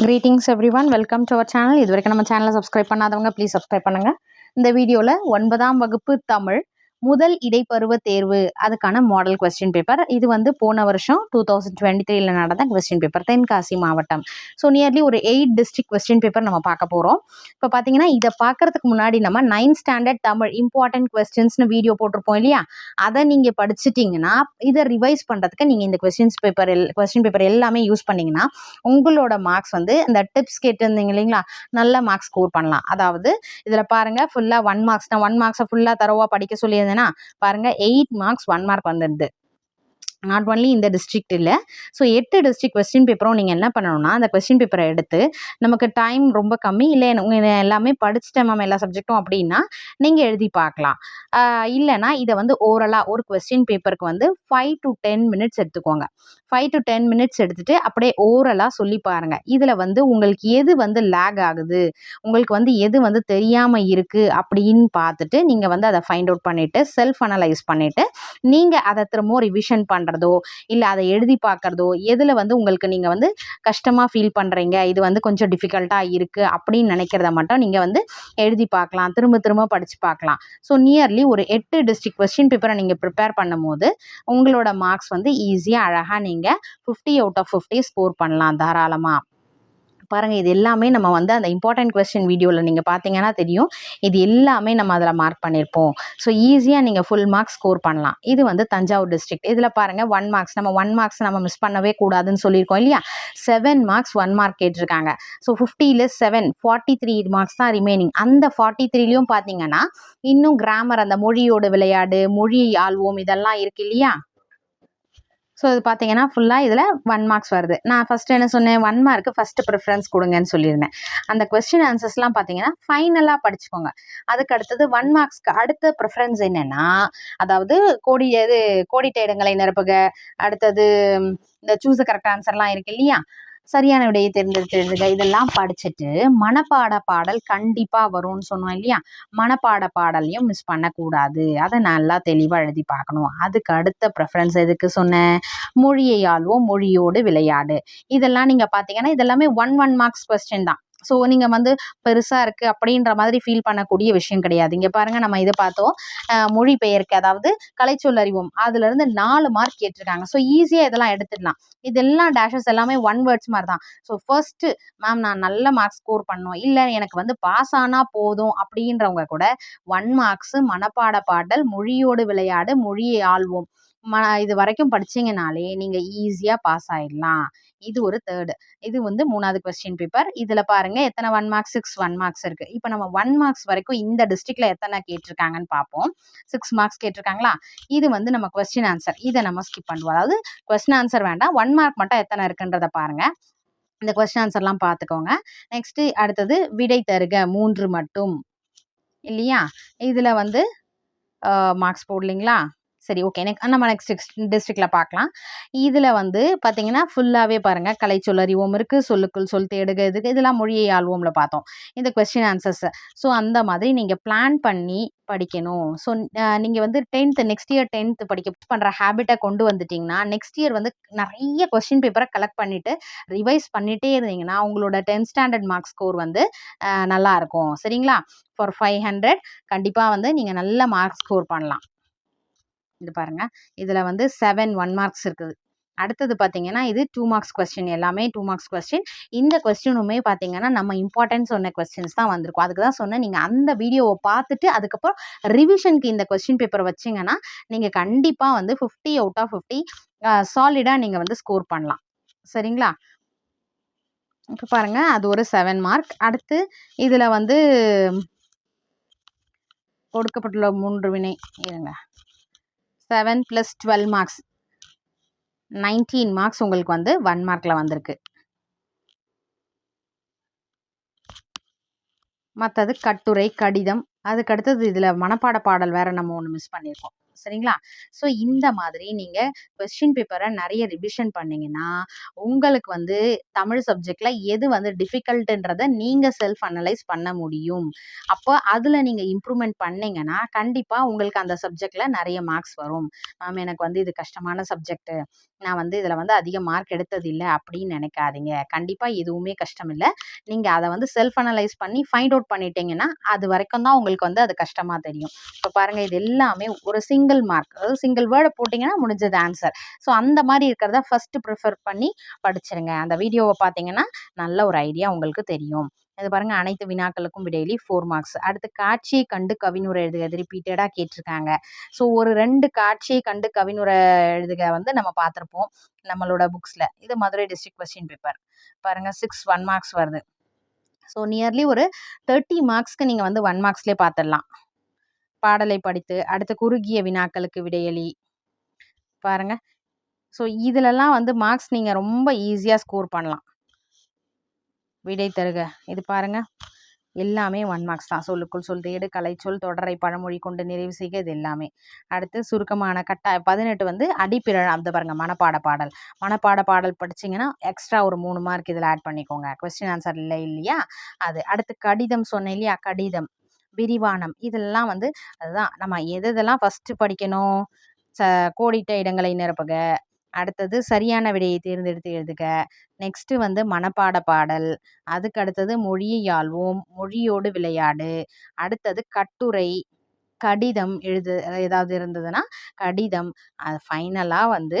Greetings everyone welcome to our channel இது வரைக்கும் நம்ம சேனலை சப்ஸ்கிரைப் பண்ணாதவங்க ப்ளீஸ் சப்ஸ்கிரைப் பண்ணுங்கள் இந்த வீடியோவில் ஒன்பதாம் வகுப்பு தமிழ் முதல் இடைப்பருவ தேர்வு அதுக்கான மாடல் கொஸ்டின் பேப்பர் இது வந்து போன வருஷம் டூ தௌசண்ட் டுவெண்ட்டி த்ரீல நடந்த கொஸ்டின் பேப்பர் தென்காசி மாவட்டம். ஸோ நியர்லி ஒரு எயிட் டிஸ்ட்ரிக்ட் கொஸ்டின் பேப்பர் நம்ம பார்க்க போகிறோம் இப்போ பார்த்தீங்கன்னா இதை பார்க்கறதுக்கு முன்னாடி நம்ம நைன்த் ஸ்டாண்டர்ட் தமிழ் இம்பார்ட்டன்ட் கொஸ்டின்ஸ்னு வீடியோ போட்டிருப்போம் இல்லையா? அதை நீங்கள் படிச்சிட்டிங்கன்னா இதை ரிவைஸ் பண்ணுறதுக்கு நீங்கள் இந்த கொஸ்டின்ஸ் பேப்பர் எல் கொஸ்டின் பேப்பர் எல்லாமே யூஸ் பண்ணிங்கன்னா உங்களோட மார்க்ஸ் வந்து இந்த டிப்ஸ் கேட்டிருந்தீங்க இல்லைங்களா? நல்ல மார்க்ஸ் ஸ்கோர் பண்ணலாம். அதாவது இதில் பாருங்கள் ஃபுல்லாக ஒன் மார்க்ஸ் நான் ஒன் மார்க்ஸை ஃபுல்லாக தரவாக படிக்க சொல்லியிருந்தேன்னா பாருங்கள் எயிட் மார்க்ஸ் ஒன் மார்க் வந்துடுது. நாட் ஒன்லி இந்த டிஸ்ட்ரிக்ட் இல்லை. ஸோ எட்டு டிஸ்ட்ரிக்ட் கொஸ்டின் பேப்பரும் நீங்கள் என்ன பண்ணணும்னா அந்த கொஸ்டின் பேப்பரை எடுத்து நமக்கு டைம் ரொம்ப கம்மி இல்லை உங்கள் எல்லாமே படிச்சுட்டேன் மேம் எல்லா சப்ஜெக்ட்டும் அப்படின்னா நீங்கள் எழுதி பார்க்கலாம். இல்லைனா இல்லைன்னா இதை வந்து ஓரலாக ஒரு கொஸ்டின் பேப்பருக்கு வந்து ஃபைவ் டு டென் மினிட்ஸ் எடுத்துக்கோங்க. ஃபைவ் டு டென் மினிட்ஸ் எடுத்துகிட்டு அப்படியே ஓரலாக சொல்லி பாருங்கள் இதில் வந்து உங்களுக்கு எது வந்து லேக் ஆகுது? உங்களுக்கு வந்து எது வந்து தெரியாமல் இருக்குது அப்படின்னு பார்த்துட்டு நீங்கள் வந்து அதை ஃபைண்ட் அவுட் பண்ணிவிட்டு செல்ஃப் அனலைஸ் பண்ணிவிட்டு நீங்கள் அதை திரும்பவும் ரிவிஷன் பண்ணுற பண்ணுறதோ இல்லை அதை எழுதி பார்க்குறதோ எதில் வந்து உங்களுக்கு நீங்கள் வந்து கஷ்டமாக ஃபீல் பண்ணுறீங்க இது வந்து கொஞ்சம் டிஃபிகல்ட்டாக இருக்குது அப்படின்னு நினைக்கிறத மட்டும் நீங்கள் வந்து எழுதி பார்க்கலாம் திரும்ப திரும்ப படித்து பார்க்கலாம். ஸோ நியர்லி ஒரு எட்டு டிஸ்ட்ரிக்ட் கொஸ்டின் பேப்பரை நீங்கள் ப்ரிப்பேர் பண்ணும்போது உங்களோட மார்க்ஸ் வந்து ஈஸியாக அழகாக நீங்கள் fifty out of fifty score பண்ணலாம் தாராளமாக பாருங்கள் இது எல்லாமே நம்ம வந்து அந்த இம்பார்ட்டன்ட் கொஸ்டின் வீடியோவில் நீங்கள் பார்த்தீங்கன்னா தெரியும். இது எல்லாமே நம்ம அதில் மார்க் பண்ணியிருப்போம் ஸோ ஈஸியாக நீங்கள் ஃபுல் மார்க்ஸ் ஸ்கோர் பண்ணலாம். இது வந்து தஞ்சாவூர் டிஸ்ட்ரிக்ட் இதில் பாருங்கள் ஒன் மார்க்ஸ் நம்ம ஒன் மார்க்ஸ் நம்ம மிஸ் பண்ணவே கூடாதுன்னு சொல்லியிருக்கோம் இல்லையா? செவன் மார்க்ஸ் ஒன் மார்க் கேட்டிருக்காங்க. ஸோ ஃபிஃப்டியில் செவன் ஃபார்ட்டி த்ரீ மார்க்ஸ் தான் ரிமைனிங் அந்த ஃபார்ட்டி த்ரீலையும் பார்த்தீங்கன்னா இன்னும் கிராமர் அந்த மொழியோட விளையாடு மொழி ஆள்வோம் இதெல்லாம் இருக்கு இல்லையா? ஸோ இது பார்த்தீங்கன்னா ஃபுல்லாக இதில் ஒன் மார்க்ஸ் வருது. நான் ஃபஸ்ட்டு என்ன சொன்னேன்? ஒன் மார்க்கு ஃபஸ்ட்டு ப்ரிஃபரன்ஸ் கொடுங்கன்னு சொல்லியிருந்தேன். அந்த கொஸ்டின் ஆன்சர்ஸ்லாம் பார்த்தீங்கன்னா ஃபைனலாக படிச்சுக்கோங்க. அதுக்கு அடுத்தது ஒன் மார்க்ஸ்க்கு அடுத்த ப்ரிஃபரன்ஸ் என்னென்னா அதாவது கோடி இது கோடிட்ட இடங்களை நிரப்புக. அடுத்தது இந்த சூஸ் கரெக்ட் ஆன்சர்லாம் இருக்கு இல்லையா? சரியான விடையை தேர்ந்தெடுத்து இதெல்லாம் படிச்சுட்டு மனப்பாட பாடல் கண்டிப்பாக வரும்னு சொன்னோம் இல்லையா? மனப்பாட பாடலையும் மிஸ் பண்ணக்கூடாது. அதை நல்லா தெளிவாக எழுதி பார்க்கணும். அதுக்கு அடுத்த ப்ரெஃபரன்ஸ் எதுக்கு சொன்னேன் மொழியை ஆள்வோம் மொழியோடு விளையாடு. இதெல்லாம் நீங்கள் பார்த்தீங்கன்னா இதெல்லாமே ஒன் ஒன் மார்க்ஸ் கொஸ்டின் தான். ஸோ நீங்கள் வந்து பெருசாக இருக்குது அப்படின்ற மாதிரி ஃபீல் பண்ணக்கூடிய விஷயம் கிடையாது. இங்கே பாருங்கள் நம்ம இதை பார்த்தோம். மொழி பெயர்க்கு அதாவது கலைச்சொல் அறிவோம். அதுலேருந்து நாலு மார்க் கேட்டிருக்காங்க. ஸோ ஈஸியாக இதெல்லாம் எடுத்துடலாம். இதெல்லாம் டேஷஸ் எல்லாமே ஒன் வேர்ட்ஸ் மாதிரி தான். ஸோ ஃபர்ஸ்ட்டு மேம் நான் நல்ல மார்க்ஸ் ஸ்கோர் பண்ணோம். இல்லை எனக்கு வந்து பாஸ் ஆனால் போதும் அப்படின்றவங்க கூட ஒன் மார்க்ஸு மனப்பாட பாடல் மொழியோடு விளையாடு மொழியை ஆள்வோம். ம இது வரைக்கும் படிச்சீங்கனாலே நீங்கள் ஈஸியாக பாஸ் ஆயிடலாம். இது ஒரு தேர்டு இது வந்து மூணாவது கொஸ்டின் பேப்பர் இதில் பாருங்கள் எத்தனை one marks six one marks இருக்குது இப்போ நம்ம ஒன் மார்க்ஸ் வரைக்கும் இந்த டிஸ்ட்ரிக்டில் எத்தனை கேட்டிருக்காங்கன்னு பார்ப்போம் சிக்ஸ் மார்க்ஸ் கேட்டிருக்காங்களா? இது வந்து நம்ம கொஸ்டின் ஆன்சர் இதை நம்ம ஸ்கிப் பண்ணுவோம் அதாவது கொஸ்டின் ஆன்சர் வேண்டாம். ஒன் மார்க் மட்டும் எத்தனை இருக்குன்றத பாருங்கள் இந்த கொஸ்டின் ஆன்சர்லாம் பார்த்துக்கோங்க நெக்ஸ்ட்டு அடுத்தது விடை தருக. மூன்று மட்டும். இல்லையா? இதில் வந்து மார்க்ஸ் போடலிங்களா? சரி ஓகே எனக்கு நம்ம நெக்ஸ்ட் டிஸ்ட்ரிக்டில் பார்க்கலாம். இதில் வந்து பார்த்திங்கன்னா ஃபுல்லாகவே பாருங்கள் கலை சொல்லறிவோம் இருக்குது சொல்லுக்குள் சொல் தேடுக இதுக்கு இதெல்லாம் மொழியை ஆள்வோம்ல பார்த்தோம். இந்த கொஸ்டின் ஆன்சர்ஸ் ஸோ அந்த மாதிரி நீங்கள் பிளான் பண்ணி படிக்கணும். ஸோ நீங்கள் வந்து டென்த்து நெக்ஸ்ட் இயர் டென்த்து படிக்க பண்ணுற ஹேபிட்டை கொண்டு வந்துட்டிங்கன்னா நெக்ஸ்ட் இயர் வந்து நிறைய கொஸ்டின் பேப்பரை கலெக்ட் பண்ணிவிட்டு ரிவைஸ் பண்ணிகிட்டே இருந்தீங்கன்னா உங்களோட டென்த் ஸ்டாண்டர்ட் மார்க் ஸ்கோர் வந்து நல்லாயிருக்கும் சரிங்களா? ஃபார் ஃபைவ் ஹண்ட்ரட் கண்டிப்பாக வந்து நீங்கள் நல்ல மார்க் ஸ்கோர் பண்ணலாம். இது பாருங்கள் இதில் வந்து செவன் ஒன் மார்க்ஸ் இருக்குது. அடுத்தது பார்த்தீங்கன்னா இது டூ மார்க்ஸ் கொஸ்டின் எல்லாமே டூ மார்க்ஸ் கொஸ்டின் இந்த கொஸ்டினுமே பார்த்தீங்கன்னா நம்ம இம்பார்ட்டன்ஸ் சொன்ன கொஸ்டின்ஸ் தான் வந்திருக்கும். அதுக்கு தான் சொன்னேன். நீங்கள் அந்த வீடியோவை பார்த்துட்டு அதுக்கப்புறம் ரிவிஷனுக்கு இந்த கொஸ்டின் பேப்பர் வச்சிங்கன்னா நீங்கள் கண்டிப்பாக வந்து ஃபிஃப்டி அவுட் ஆஃப் ஃபிஃப்டி சாலிடாக நீங்கள் வந்து ஸ்கோர் பண்ணலாம். சரிங்களா? இப்போ பாருங்கள் அது ஒரு செவன் மார்க் அடுத்து இதில் வந்து கொடுக்கப்பட்டுள்ள மூன்று வினை இருங்க. Seven plus twelve marks nineteen marks உங்களுக்கு வந்து ஒன் மார்க்கில் வந்திருக்கு. மற்றது கட்டுரை கடிதம் அதுக்கு அடுத்தது இதில் மனப்பாட பாடல் வேறு நம்ம ஒன்று மிஸ் பண்ணியிருக்கோம் சரிங்களா? ஸோ இந்த மாதிரி நீங்கள் கொஸ்டின் பேப்பரை நிறைய ரிவிஷன் பண்ணிங்கன்னா உங்களுக்கு வந்து தமிழ் சப்ஜெக்டில் எது வந்து டிஃபிகல்ட்டுன்றதை நீங்கள் செல்ஃப் அனலைஸ் பண்ண முடியும். அப்போ அதில் நீங்கள் இம்ப்ரூவ்மெண்ட் பண்ணிங்கன்னா கண்டிப்பாக உங்களுக்கு அந்த சப்ஜெக்டில் நிறைய மார்க்ஸ் வரும். மேம் எனக்கு வந்து இது கஷ்டமான சப்ஜெக்ட்டு நான் வந்து இதில் வந்து அதிக மார்க் எடுத்தது இல்லை அப்படின்னு நினைக்காதீங்க. கண்டிப்பாக எதுவுமே கஷ்டம் இல்லை. நீங்கள் அதை வந்து செல்ஃப் அனலைஸ் பண்ணி ஃபைண்ட் அவுட் பண்ணிட்டீங்கன்னா அது வரைக்கும் தான் உங்களுக்கு வந்து அது கஷ்டமாக தெரியும். இப்போ பாருங்கள் இது எல்லாமே ஒரு சிங்கிள் சிங்கிள் மார்க் அதாவது சிங்கிள் வேர்டை போட்டிங்கன்னா முடிஞ்சது ஆன்சர் ஸோ அந்த மாதிரி இருக்கிறத ஃபஸ்ட்டு ப்ரிஃபர் பண்ணி படிச்சிருங்க. அந்த வீடியோவை பார்த்தீங்கன்னா நல்ல ஒரு ஐடியா உங்களுக்கு தெரியும். இது பாருங்க அனைத்து வினாக்களுக்கும் விடையிலி ஃபோர் மார்க்ஸ் அடுத்து காட்சியை கண்டு கவினுரை எழுதுக. இது ரிப்பீட்டடாக கேட்டிருக்காங்க. ஸோ ஒரு ரெண்டு காட்சியை கண்டு கவினுரை எழுதுக வந்து நம்ம பார்த்துருப்போம் நம்மளோட புக்ஸில் இது மதுரை டிஸ்ட்ரிக்ட் கொஸ்டின் பேப்பர் பாருங்கள் சிக்ஸ் ஒன் மார்க்ஸ் வருது. ஸோ நியர்லி ஒரு தேர்ட்டி மார்க்ஸ்க்கு நீங்கள் வந்து ஒன் மார்க்ஸ்லேயே பார்த்துடலாம் பாடலை படித்து அடுத்து குறுகிய வினாக்களுக்கு விடையளி பாருங்க. ஸோ இதிலெல்லாம் வந்து மார்க்ஸ் நீங்கள் ரொம்ப ஈஸியாக ஸ்கோர் பண்ணலாம். விடை தருக. இது பாருங்க. எல்லாமே ஒன் மார்க்ஸ் தான். சொல்லுக்குள் சொல் தேடு கலைச்சொல் தொடரை பழமொழி கொண்டு நிறைவு செய்க இது எல்லாமே. அடுத்து சுருக்கமான கட்டாய பதினெட்டு வந்து அடிப்பிற அந்த பாருங்க மனப்பாட பாடல். மனப்பாட பாடல் படிச்சிங்கன்னா எக்ஸ்ட்ரா ஒரு மூணு மார்க் இதில் ஆட் பண்ணிக்கோங்க. கொஸ்டின் ஆன்சர் இல்லை இல்லையா? அது. அடுத்து கடிதம் சொன்னேன் இல்லையா? கடிதம். விரிவானம். இதெல்லாம் வந்து அதுதான். நம்ம எது எதெல்லாம் ஃபஸ்ட்டு படிக்கணும் ச கோடிட்ட இடங்களை நிரப்புக. அடுத்தது சரியான விடையை தேர்ந்தெடுத்து எழுதுக. நெக்ஸ்ட்டு வந்து மனப்பாட பாடல். அதுக்கு அடுத்தது மொழியை ஆள்வோம் மொழியோடு விளையாடு. அடுத்தது கட்டுரை கடிதம் எழுது ஏதாவது இருந்ததுன்னா கடிதம். அது ஃபைனலாக வந்து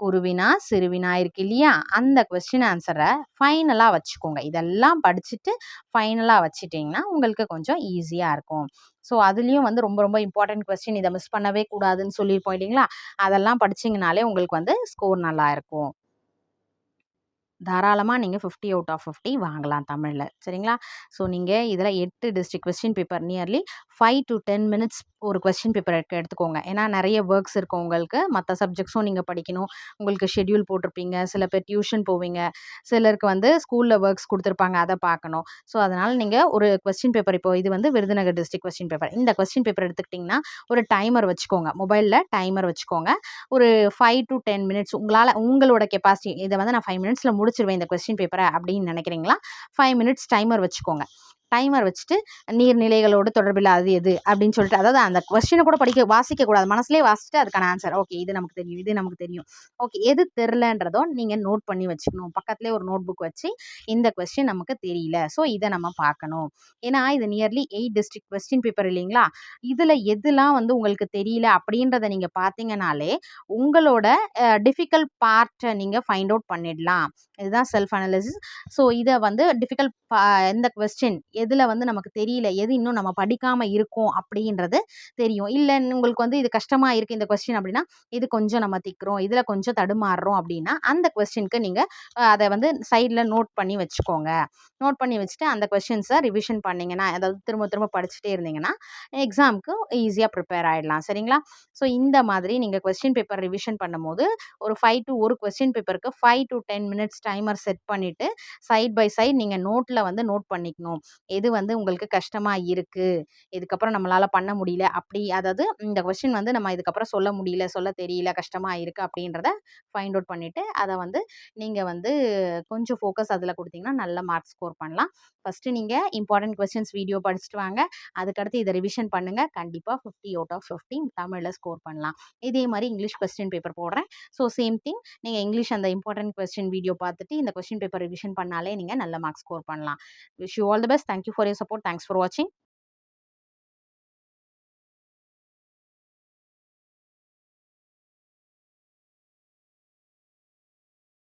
குருவினா சிறுவினா இருக்கு இல்லையா? அந்த கொஸ்டின் ஆன்சரை ஃபைனலாக வச்சுக்கோங்க. இதெல்லாம் படிச்சுட்டு ஃபைனலாக வச்சுட்டிங்கன்னா உங்களுக்கு கொஞ்சம் ஈஸியாக இருக்கும். ஸோ அதுலேயும் வந்து ரொம்ப ரொம்ப இம்பார்ட்டன்ட் கொஸ்டின் இதை மிஸ் பண்ணவே கூடாதுன்னு சொல்லியிருப்போம் இல்லைங்களா? அதெல்லாம் படிச்சிங்கனாலே உங்களுக்கு வந்து ஸ்கோர் நல்லா இருக்கும். தாராளமாக நீங்கள் ஃபிஃப்டி அவுட் ஆஃப் ஃபிஃப்டி வாங்கலாம் தமிழில். சரிங்களா? ஸோ நீங்கள் இதில் எட்டு district question paper nearly five to ten minutes ஒரு கொஸ்டின் பேப்பர் எடுக்க எடுத்துக்கோங்க. ஏன்னா நிறைய ஒர்க்ஸ் இருக்கும் உங்களுக்கு. மற்ற சப்ஜெக்ட்ஸும் நீங்கள் படிக்கணும். உங்களுக்கு ஷெட்யூல் போட்டிருப்பீங்க. சில பேர் டியூஷன் போவீங்க. சிலருக்கு வந்து ஸ்கூலில் ஒர்க்ஸ் கொடுத்துருப்பாங்க. அதை பார்க்கணும் ஸோ அதனால் நீங்கள் ஒரு கொஸ்டின் பேப்பர் இப்போ இது வந்து விருதுநகர் டிஸ்ட்ரிக் கொஸ்டின் பேப்பர் இந்த கொஸ்டின் பேப்பர் எடுத்துக்கிட்டிங்கன்னா ஒரு டைமர் வச்சுக்கோங்க. மொபைலில் டைமர் வச்சுக்கோங்க. ஒரு ஃபைவ் டு டென் மினிட்ஸ் உங்களால் உங்களோட கெப்பாசிட்டி இதை வந்து நான் ஃபைவ் மினிட்ஸில் முடிச்சிருவேன் இந்த கொஸ்டின் பேப்பரை அப்படின்னு நினைக்கிறீங்களா? ஃபைவ் மினிட்ஸ் டைமர் வச்சுக்கோங்க. டைமர் வச்சுட்டு நீர்நிலைகளோடு தொடர்பில்லாதது எது அப்படின்னு சொல்லிட்டு அதாவது அந்த கொஸ்டினை கூட படிக்க வாசிக்கக்கூடாது மனசுலேயே வாசிச்சுட்டு அதுக்கான ஆன்சர் ஓகே இது நமக்கு தெரியும் இது நமக்கு தெரியும். ஓகே எது தெரிலன்றதோ நீங்கள் நோட் பண்ணி வச்சுக்கணும். பக்கத்துலேயே ஒரு நோட் புக் வச்சு இந்த கொஸ்டின் நமக்கு தெரியல. ஸோ இதை நம்ம பார்க்கணும். ஏன்னா இது nearly eight district question paper இல்லைங்களா? இதில் எதுலாம் வந்து உங்களுக்கு தெரியல அப்படின்றத நீங்கள் பார்த்தீங்கனாலே உங்களோட டிஃபிகல்ட் பார்ட்டை நீங்கள் ஃபைண்ட் அவுட் பண்ணிடலாம். இதுதான் செல்ஃப் அனாலிசிஸ் ஸோ இதை வந்து டிஃபிகல்ட் எந்த கொஸ்டின் எதில் வந்து நமக்கு தெரியல எது இன்னும் நம்ம படிக்காமல் இருக்கோம் அப்படின்றது தெரியும். இல்லை உங்களுக்கு வந்து இது கஷ்டமாக இருக்குது இந்த கொஸ்டின் அப்படின்னா இது கொஞ்சம் நம்ம திக்கிறோம் இதில் கொஞ்சம் தடுமாறுறோம் அப்படின்னா அந்த கொஸ்டினுக்கு நீங்கள் அதை வந்து சைடில் நோட் பண்ணி வச்சுக்கோங்க. நோட் பண்ணி வச்சுட்டு அந்த கொஸ்டின்ஸை ரிவிஷன் பண்ணிங்கன்னா அதாவது திரும்ப திரும்ப படிச்சுட்டே இருந்தீங்கன்னா எக்ஸாமுக்கு ஈஸியாக ப்ரிப்பேர் ஆகிடலாம் சரிங்களா? ஸோ இந்த மாதிரி நீங்கள் கொஸ்டின் பேப்பர் ரிவிஷன் பண்ணும்போது ஒரு ஃபைவ் டு ஒரு கொஸ்டின் பேப்பருக்கு five to ten minutes timer set பண்ணிவிட்டு சைட் பை சைட் நீங்கள் நோட்டில் வந்து நோட் பண்ணிக்கணும். எது வந்து உங்களுக்கு கஷ்டமாக இருக்குது இதுக்கப்புறம் நம்மளால் பண்ண முடியல. அப்படி அதாவது இந்த கொஸ்டின் வந்து நம்ம இதுக்கப்புறம் சொல்ல முடியல சொல்ல தெரியல கஷ்டமாக இருக்குது அப்படின்றத ஃபைண்ட் அவுட் பண்ணிவிட்டு அதை வந்து நீங்கள் வந்து கொஞ்சம் ஃபோக்கஸ் அதில் கொடுத்தீங்கன்னா நல்ல மார்க் ஸ்கோர் பண்ணலாம். ஃபஸ்ட்டு நீங்கள் இம்பார்ட்டன்ட் கொஸ்டின்ஸ் வீடியோ படிச்சுட்டு வாங்க. அதுக்கடுத்து இதை ரிவிஷன் பண்ணுங்கள் கண்டிப்பாக ஃபிஃப்டி அவுட் ஆஃப் ஃபிஃப்டி தமிழில் ஸ்கோர் பண்ணலாம். இதே மாதிரி இங்கிலீஷ் கொஸ்டின் பேப்பர் போடுறேன். ஸோ சேம் திங் நீங்கள் இங்கிலீஷ் அந்த இம்பார்ட்டன்ட் கொஸ்டின் வீடியோ பார்த்துட்டு இந்த கொஸ்டின் பேப்பர் ரிவிஷன் பண்ணாலே நீங்கள் நல்ல மார்க் ஸ்கோர் பண்ணலாம். Wish you all the best Thank you for your support. Thanks for watching.